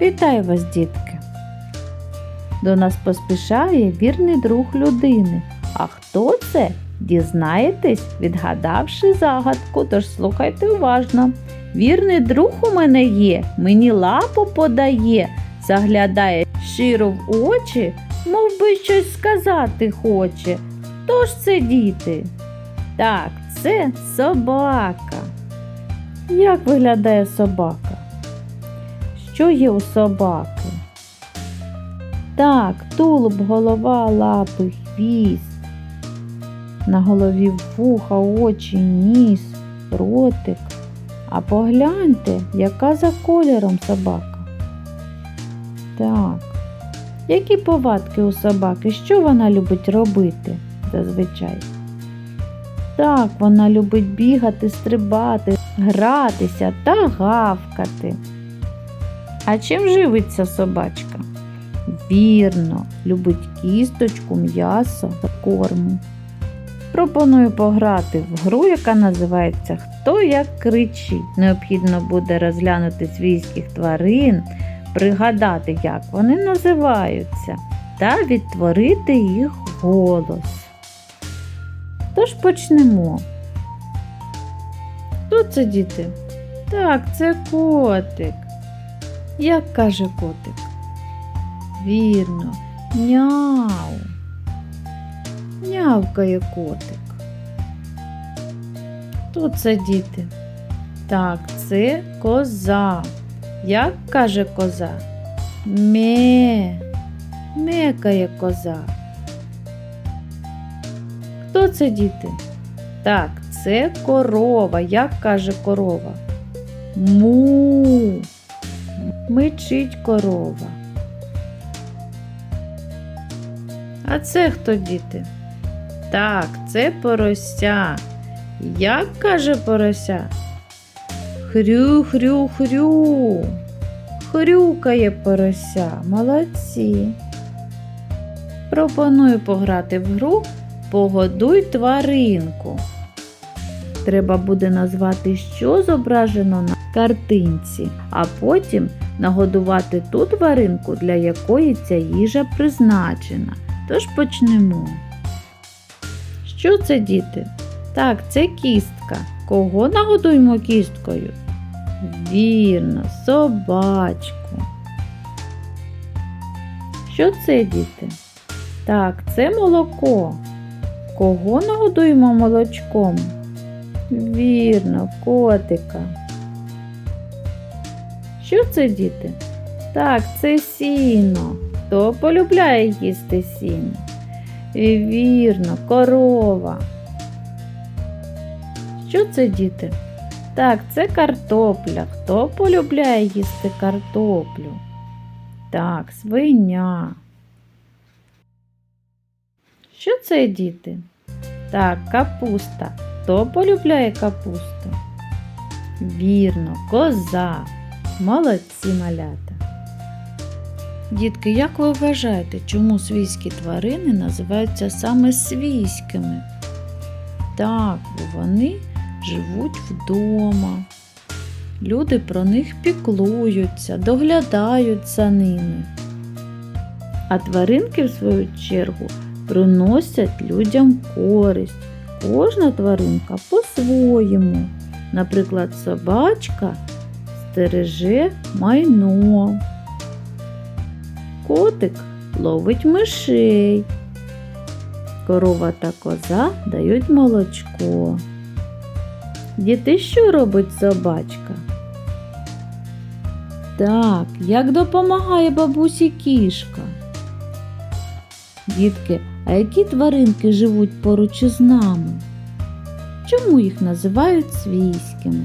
Вітаю вас, дітки! До нас поспішає вірний друг людини. А хто це? Дізнаєтесь, відгадавши загадку, тож слухайте уважно. Вірний друг у мене є, мені лапу подає, заглядає щиро в очі, мов би щось сказати хоче. Хто ж це діти? Так, це собака. Як виглядає собака? Що є у собаки? Так, тулуб, голова, лапи, хвіст. На голові вуха, очі, ніс, ротик. А погляньте, яка за кольором собака. Так. Які повадки у собаки? Що вона любить робити зазвичай? Так, вона любить бігати, стрибати, гратися та гавкати. А чим живиться собачка? Вірно, любить кісточку, м'ясо та корму. Пропоную пограти в гру, яка називається Хто як кричить. Необхідно буде розглянути свійських тварин, пригадати, як вони називаються, та відтворити їх голос. Тож почнемо. Хто це діти? Так, це котик. Як каже котик? Вірно, няу. Нявкає котик. Хто це діти? Так, це коза. Як каже коза? Ме. Мекає коза. Хто це діти? Так, це корова. Як каже корова? Му. Мичить корова. А це хто діти? Так, це порося. Як каже порося? Хрю, хрю, хрю. Хрюкає порося. Молодці. Пропоную пограти в гру Погодуй тваринку. Треба буде назвати, що зображено на картинці, а потім нагодувати ту тваринку, для якої ця їжа призначена. Тож почнемо. Що це, діти? Так, це кістка. Кого нагодуємо кісткою? Вірно, собачку. Що це, діти? Так, це молоко. Кого нагодуємо молочком? Вірно, котика. Що це, діти? Так, це сіно. Хто полюбляє їсти сіно? Вірно, корова. Що це, діти? Так, це картопля. Хто полюбляє їсти картоплю? Так, свиня. Що це, діти? Так, капуста. Хто полюбляє капусту? Вірно, коза. Молодці малята. Дітки, як ви вважаєте, чому свійські тварини називаються саме свійськими? Так, бо вони живуть вдома. Люди про них піклуються, доглядають за ними. А тваринки, в свою чергу, приносять людям користь. Кожна тваринка по-своєму. Наприклад, собачка стереже майно. Котик ловить мишей. Корова та коза дають молочко. Діти, що робить собачка? Так, як допомагає бабусі кішка? Дітки, а які тваринки живуть поруч із нами? Чому їх називають свійськими?